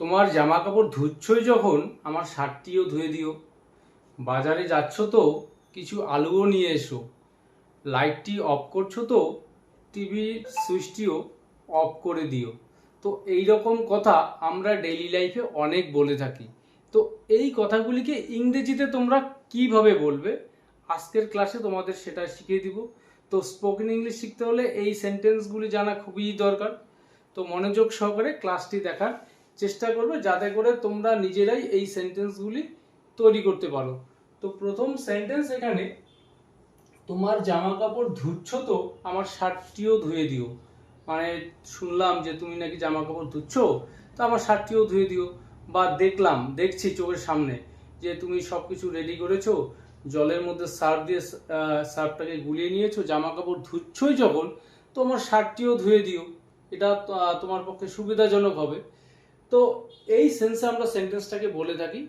তোমার জামা কাপড় ধুচ্ছই যখন আমার শার্টটিও ধুয়ে দিও। বাজারে যাচ্ছ তো, কিছু আলুও নিয়ে এসো। লাইটটি অফ করছ তো, টিভির সুইচটিও অফ করে দিও। তো এই রকম কথা আমরা ডেইলি লাইফে অনেক বলে থাকি। তো এই কথাগুলিকে ইংরেজিতে তোমরা কীভাবে বলবে? আজকের ক্লাসে তোমাদের সেটা শিখিয়ে দিব। তো স্পোকেন ইংলিশ শিখতে হলে এই সেন্টেন্সগুলি জানা খুবই দরকার। তো মনোযোগ সহকারে ক্লাসটি দেখার চেষ্টা করবে যাতে করে তোমরা নিজেরাই এই সেন্টেন্সগুলি তৈরি করতে পারো। তো প্রথম সেন্টেন্স এখানে, তোমার জামা কাপড় ধুচ্ছ তো, আমার শার্টটিও ধুয়ে দিও। মানে শুনলাম যে তুমি নাকি জামা কাপড় ধুচ্ছ, তো আমার শার্টটিও ধুয়ে দিও। বা দেখলাম, দেখছি চোখের সামনে যে তুমি সব কিছু রেডি করেছ, জলের মধ্যে সার্ফ দিয়ে সার্ফটাকে গুলিয়ে নিয়েছো জামা কাপড় ধুচ্ছই যখন, তো আমার শার্টটিও ধুয়ে দিও। এটা তোমার পক্ষে সুবিধাজনক হবে। তো এই সেন্সে আমরা সেন্টেন্সটাকে বলে থাকি,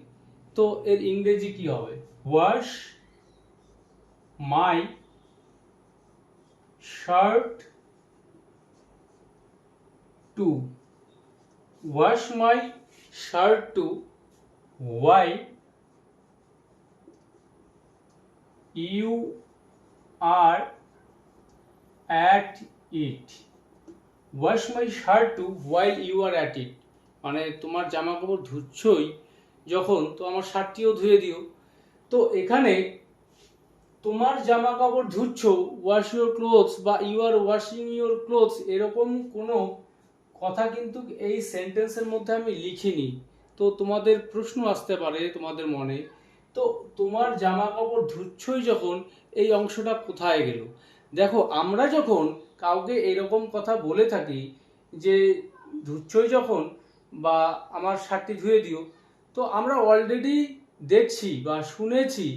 তো এর ইংরেজি কি হবে? Wash my shirt too wash my shirt too why you are at it wash my shirt too while you are at it মানে তোমার জামা কাপড় ধুচ্ছই যখন, তো আমার শার্টটিও ধুয়ে দিও। তো এখানে তোমার জামা কাপড় ধুচ্ছ ওয়াশ ইউর ক্লোথস বা you are washing your clothes এরকম কোনো কথা কিন্তু এই সেন্টেন্সের মধ্যে আমি লিখিনি। তো তোমাদের প্রশ্ন আসতে পারে তোমাদের মনে, তো তোমার জামা কাপড় ধুচ্ছই যখন, এই অংশটা কোথায় গেল? দেখো, আমরা যখন কাউকে এরকম কথা বলে থাকি যে ধুচ্ছই যখন বা আমার শার্টটি ধুয়ে দিও। তো আমরা অলরেডি দেখছি বা শুনেছি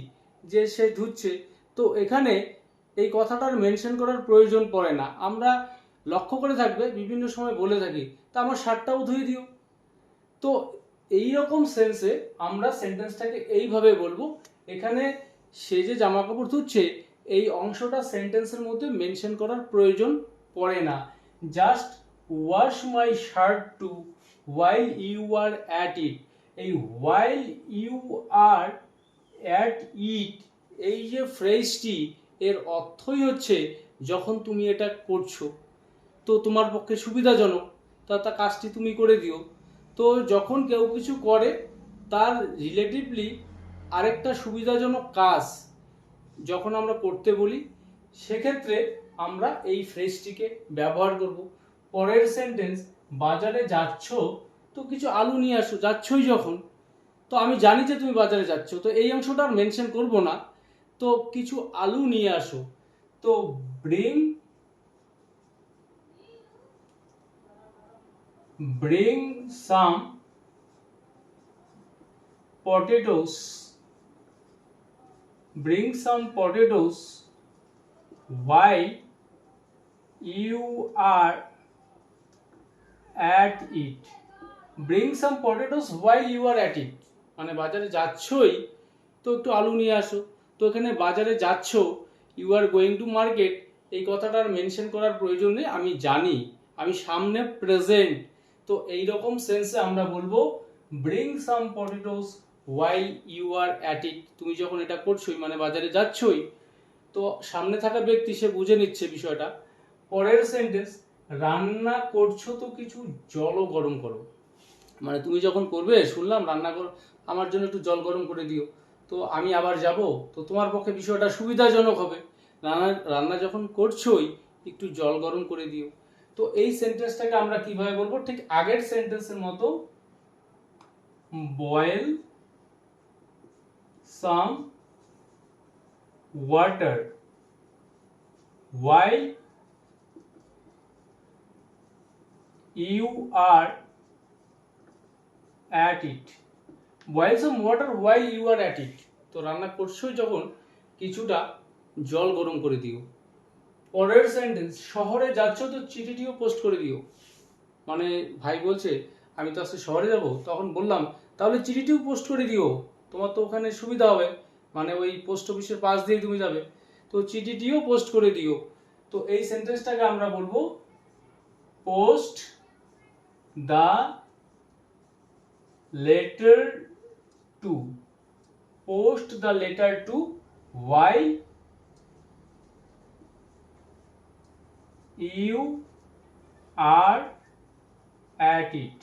যে সে ধুচ্ছে। তো এখানে এই কথাটার মেনশন করার প্রয়োজন পড়ে না। আমরা লক্ষ্য করে থাকবে, বিভিন্ন সময় বলে থাকি, তা আমার শার্টটাও ধুয়ে দিও। তো এই রকম সেন্সে আমরা সেন্টেন্সটাকে এইভাবে বলব। এখানে সে যে জামা কাপড় ধুচ্ছে, এই অংশটা সেন্টেন্সের মধ্যে মেনশন করার প্রয়োজন পড়ে না। Just wash my shirt too while you are at it এই while you are at it এই যে ফ্রেজটি এর অর্থই হচ্ছে যখন তুমি এটা করছ, তো তোমার পক্ষে সুবিধাজনক, তা তা কাজটি তুমি করে দিও। তো যখন কেউ কিছু করে, তার রিলেটিভলি আরেকটা সুবিধাজনক কাজ যখন আমরা করতে বলি, সেক্ষেত্রে আমরা এই ফ্রেজটিকে ব্যবহার করব। পরের সেন্টেন্স বাজারে যাচ্ছ, তো কিছু আলু নিয়ে আসো, যাচ্ছই যখন। তো আমি জানি যে তুমি বাজারে যাচ্ছ, তো এই অংশটা আর মেনশন করব না। তো কিছু আলু নিয়ে আসো। তো bring bring some potatoes bring some potatoes while you are at it. Bring some potatoes while you are at it. মানে বাজারে যাচ্ছই, তো একটু আলু নিয়ে আসো। তো এখানে বাজারে যাচ্ছ you are going to market এই কথাটার মেনশন করার প্রয়োজন নেই, আমি জানি। আমি সামনে প্রেজেন্ট তো এই রকম সেন্সে আমরা বলব bring some potatoes while you are at it তুমি যখন এটা করছোই মানে বাজারে যাচ্ছই, তো সামনে থাকা ব্যক্তি সে বুঝে নিচ্ছে বিষয়টা। পরের সেন্টেন্স রান্না করছ তো কিছু? জলও গরম করো। মানে তুমি যখন করবে, শুনলাম রান্না করো আমার জন্য একটু জল গরম করে দিও। তো আমি আবার যাব, তো তোমার পক্ষে বিষয়টা সুবিধাজনক হবে। রান্না রান্না যখন করছোই, একটু জল গরম করে দিও। তো এই সেন্টেন্সটাকে আমরা কীভাবে বলব? ঠিক আগের সেন্টেন্সের মতো boil some water while you are at it boil some water, while you are at it তো রান্না করছোই যখন, কিছুটা জল গরম করে দিও। পরের সেন্টেন্স শহরে যাচ্ছ তো চিঠিটিও পোস্ট করে দিও। মানে ভাই বলছে, আমি তো আজকে শহরে যাব। তখন বললাম, তাহলে চিঠিটিও পোস্ট করে দিও। তোমার তো ওখানে সুবিধা হবে। মানে ওই পোস্ট অফিসের পাশ দিয়ে তুমি যাবে। তো চিঠিটিও পোস্ট করে দিও। তো এই সেন্টেন্সটাকে আমরা বলব post the letter too post the letter too while you are at it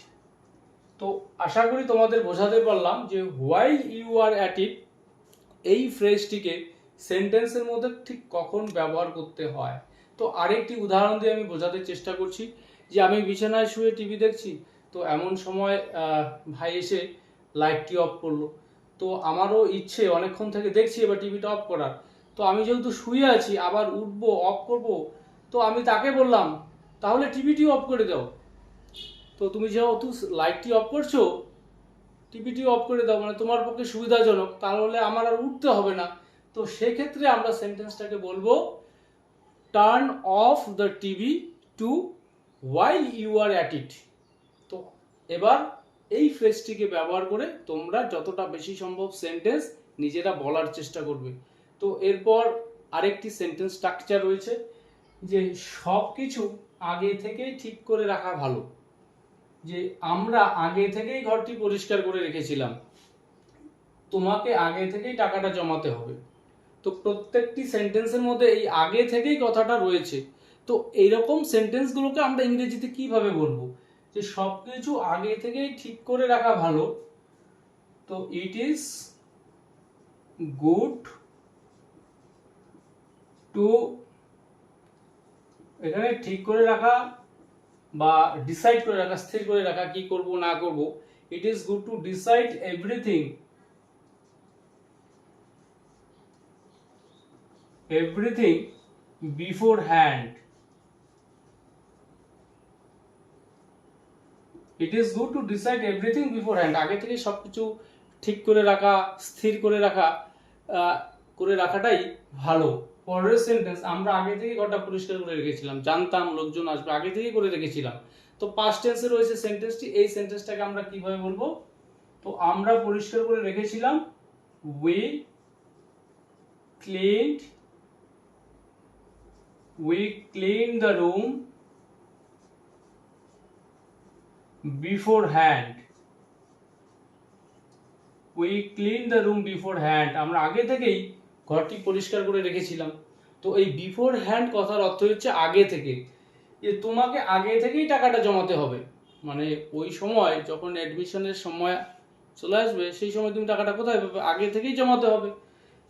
তো আশা করি তোমাদের বোঝাতে পারলাম যে while you are at it এই ফ্রেজটিকে সেন্টেন্সের মধ্যে ঠিক কখন ব্যবহার করতে হয়। তো আরেকটি উদাহরণ দিয়ে আমি বোঝাতে চেষ্টা করছি। যে আমি বিছানায় শুয়ে টিভি দেখছি, তো এমন সময় ভাই এসে লাইটটি অফ করল। তো আমারও ইচ্ছে, অনেকক্ষণ থেকে দেখছি এবার টিভিটা অফ করার। তো আমি যেহেতু শুয়ে আছি, আবার উঠবো, অফ করব, তো আমি তাকে বললাম, তাহলে টিভিটি অফ করে দাও। তো তুমি যেহেতু লাইটটি অফ করছ, টিভিটি অফ করে দাও মানে তোমার পক্ষে সুবিধাজনক, তাহলে আমার আর উঠতে হবে না। তো সেক্ষেত্রে আমরা সেন্টেন্সটাকে বলব turn off the TV too while you are at it তো এবার এই ফ্রেজটিকে ব্যবহার করে তোমরা যতটা বেশি সম্ভব সেন্টেন্স নিজেরা বলার চেষ্টা করবে। তো এরপর আরেকটি সেন্টেন্স স্ট্রাকচার রয়েছে যে সব কিছু আগে থেকেই ঠিক করে রাখা ভালো। যে আমরা আগে থেকেই ঘরটি পরিষ্কার করে রেখেছিলাম। তোমাকে আগে থেকেই টাকাটা জমাতে হবে। তো প্রত্যেকটি সেন্টেন্সের মধ্যে এই আগে থেকেই কথাটা রয়েছে। তো এইরকম সেন্টেন্সগুলোকে আমরা ইংরেজিতে কীভাবে বলব? যে সব কিছু আগে থেকেই ঠিক করে রাখা ভালো। তো ইট ইজ গুড টু এখানে ঠিক করে রাখা বা ডিসাইড করে রাখা, স্থির করে রাখা কি করব, না করব it is good to decide everything everything beforehand it is good to decide everything beforehand আগে থেকে সব কিছু ঠিক করে রাখা, স্থির করে রাখা করে রাখাটাই ভালো। পরের সেন্টেন্স আমরা আগে থেকে ঘরটা পরিষ্কার করে রেখেছিলাম। জানতাম, লোকজন আসবে, আগে থেকেই করে রেখেছিলাম। তো পাস্ট টেন্সে রয়েছে সেন্টেন্সটি এই সেন্টেন্সটাকে আমরা কীভাবে বলব? তো আমরা পরিষ্কার করে রেখেছিলাম we cleaned we clean the room beforehand we clean the room beforehand আমরা আগে থেকেই ঘরটি পরিষ্কার করে রেখেছিলাম। তো এই বিফোর হ্যান্ড কথার অর্থ হচ্ছে আগে থেকে। যে তোমাকে আগে থেকেই টাকাটা জমাতে হবে। মানে ওই সময় যখন অ্যাডমিশনের সময় চলে আসবে, সেই সময় তুমি টাকাটা কোথায় পাবে? আগে থেকেই জমাতে হবে।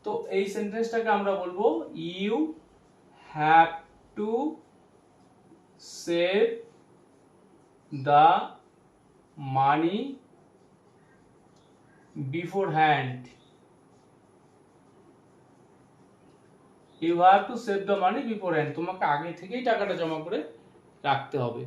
তো এই সেন্টেন্সটাকে আমরা বলব you have to save the money beforehand you have to save the money beforehand তোমাকে আগে থেকেই টাকাটা জমা করে রাখতে হবে।